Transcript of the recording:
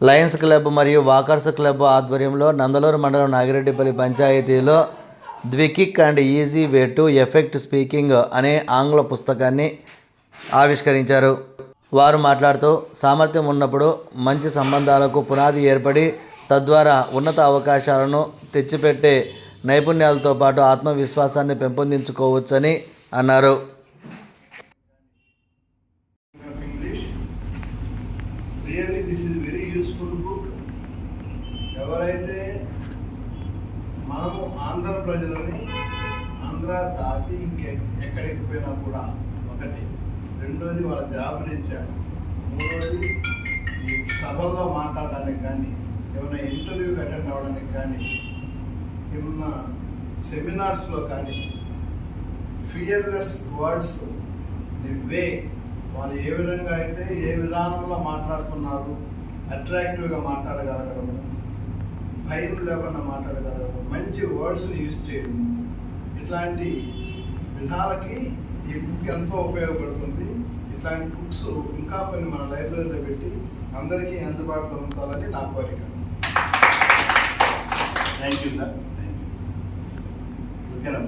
Lions club మరియు walkers club ఆధ్వర్యంలో నందలూరు మండలం నాగిరెడ్డిపల్లి పంచాయతీలో the quick and easy way to effect speaking అనే ఆంగ్ల పుస్తకాన్ని ఆవిష్కరించారు. వారు మాట్లాడుతూ సామర్థ్యం ఉన్నప్పుడు మంచి సంబంధాలకు పునాది ఏర్పడి తద్వారా ఉన్నత అవకాశాలను తెచ్చిపెట్టే నైపుణ్యాలతో పాటు ఆత్మవిశ్వాసాన్ని పెంపొందించుకోవచ్చని అన్నారు. Really this is very useful book ఎవరైతే మనము ఆంధ్ర ప్రజలని ఆంధ్ర దాటి ఇంకె ఎక్కడికి పోయినా కూడా ఒకటి రెండోది వాళ్ళ జాబ్ రీత్యా మూడోది ఈ సభల్లో మాట్లాడడానికి కానీ ఏమైనా ఇంటర్వ్యూకి అటెండ్ అవ్వడానికి కానీ ఏమన్నా సెమినార్స్లో కానీ ఫియర్లెస్ వర్డ్స్ ది వే వాళ్ళు ఏ విధంగా అయితే ఏ విధానంలో మాట్లాడుతున్నారు అట్రాక్టివ్గా మాట్లాడగలగడము భయం లేకుండా మాట్లాడగలగడం మంచి వర్డ్స్ యూజ్ చేయడం ఇట్లాంటి విధాలకి ఈ బుక్ ఎంతో ఉపయోగపడుతుంది. ఇట్లాంటి బుక్స్ ఇంకా కొన్ని మన లైబ్రరీలో పెట్టి అందరికీ అందుబాటులో ఉంచాలని నా కోరిక. థ్యాంక్ యూ సార్ ఓకేనా